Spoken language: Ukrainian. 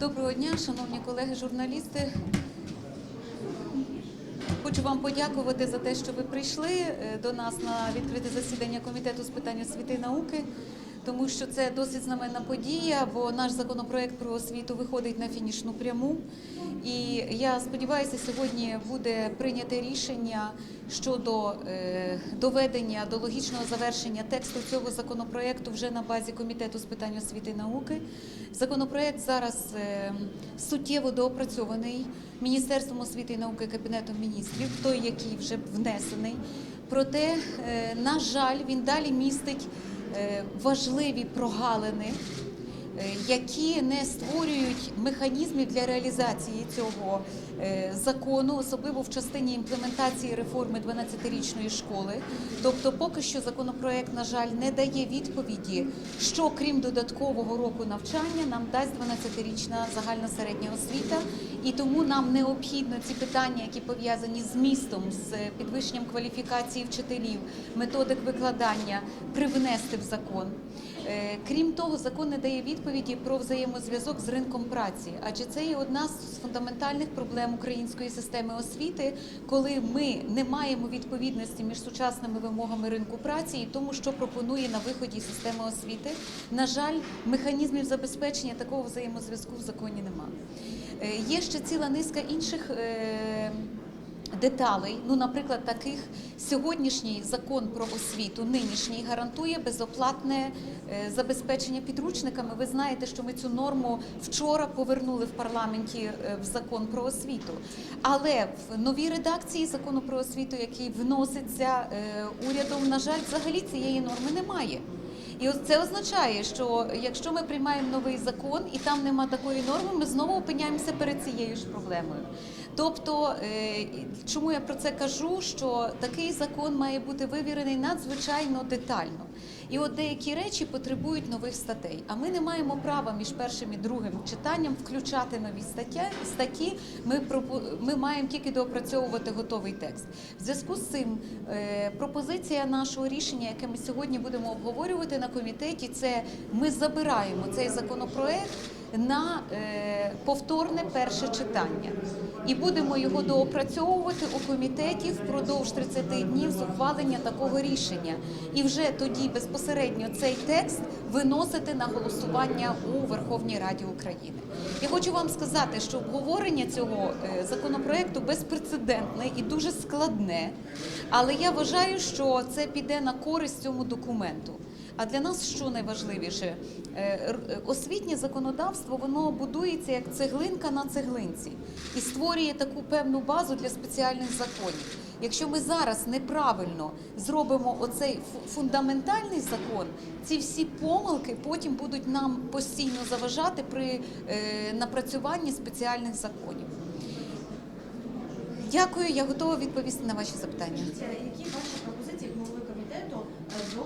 Доброго дня, шановні колеги, журналісти. Хочу вам подякувати за те, що ви прийшли е, до нас на відкрите засідання комітету з питань освіти і науки, тому що це досить знаменна подія, бо наш законопроект про освіту виходить на фінішну пряму. І я сподіваюся, сьогодні буде прийняте рішення щодо е, доведення до логічного завершення тексту цього законопроекту вже на базі комітету з питань освіти і науки. Законопроект зараз е, суттєво доопрацьований Міністерством освіти і науки Кабінетом міністрів, той, який вже внесений. Проте, е, на жаль, він далі містить важливі прогалини е, які не створюють механізмів для реалізації цього е, закону, особливо в частині імплементації реформи 12-річної школи. Тобто, поки що законопроект, на жаль, не дає відповіді, що крім додаткового року навчання нам дасть 12-річна загальна середня освіта, і тому нам необхідно ці питання, які пов'язані з містом, з підвищенням кваліфікації вчителів, методик викладання, привнести в закон. Е, Крім того, закон не дає відповіді про взаємозв'язок з ринком праці, адже це є одна з фундаментальних проблем української системи освіти, коли ми не маємо відповідності між сучасними вимогами ринку праці і тому, що пропонує на виході система освіти. На жаль, механізмів забезпечення такого взаємозв'язку в законі немає. Є ще ціла низка інших. е, деталей, ну, наприклад, таких сьогоднішній закон про освіту, нинішній гарантує безоплатне е, забезпечення підручниками. Ви знаєте, що ми цю норму вчора повернули в парламенті е, в закон про освіту. Але в новій редакції закону про освіту, який вноситься урядом, на жаль, взагалі цієї норми немає. І це означає, що якщо ми приймаємо новий закон і там нема такої норми, ми знову опиняємося перед цією ж проблемою. Тобто, е, чому я про це кажу? Що такий закон має бути вивірений надзвичайно детально. І от деякі речі потребують нових статей. А ми не маємо права між першим і другим читанням включати нові статті. Ми ми маємо тільки доопрацьовувати готовий текст. В зв'язку з цим е, пропозиція нашого рішення, яке ми сьогодні будемо обговорювати на комітеті, це ми забираємо цей законопроект на е, повторне перше читання і будемо його доопрацьовувати у комітеті впродовж 30 днів з ухвалення такого рішення. І вже тоді безпосередньо цей текст виносити на голосування у Верховній Раді України. Я хочу вам сказати, що обговорення цього е, законопроекту безпрецедентне і дуже складне, але я вважаю, що це піде на користь цьому документу. А для нас що найважливіше? Е, Освітнє законодавство воно будується як цеглинка на цеглинці і створює таку певну базу для спеціальних законів. Якщо ми зараз неправильно зробимо оцей фундаментальний закон, ці всі помилки потім будуть нам постійно заважати при е, напрацюванні спеціальних законів. Дякую, я готова відповісти на ваші запитання. Які ваші пропозиції голови комітету е,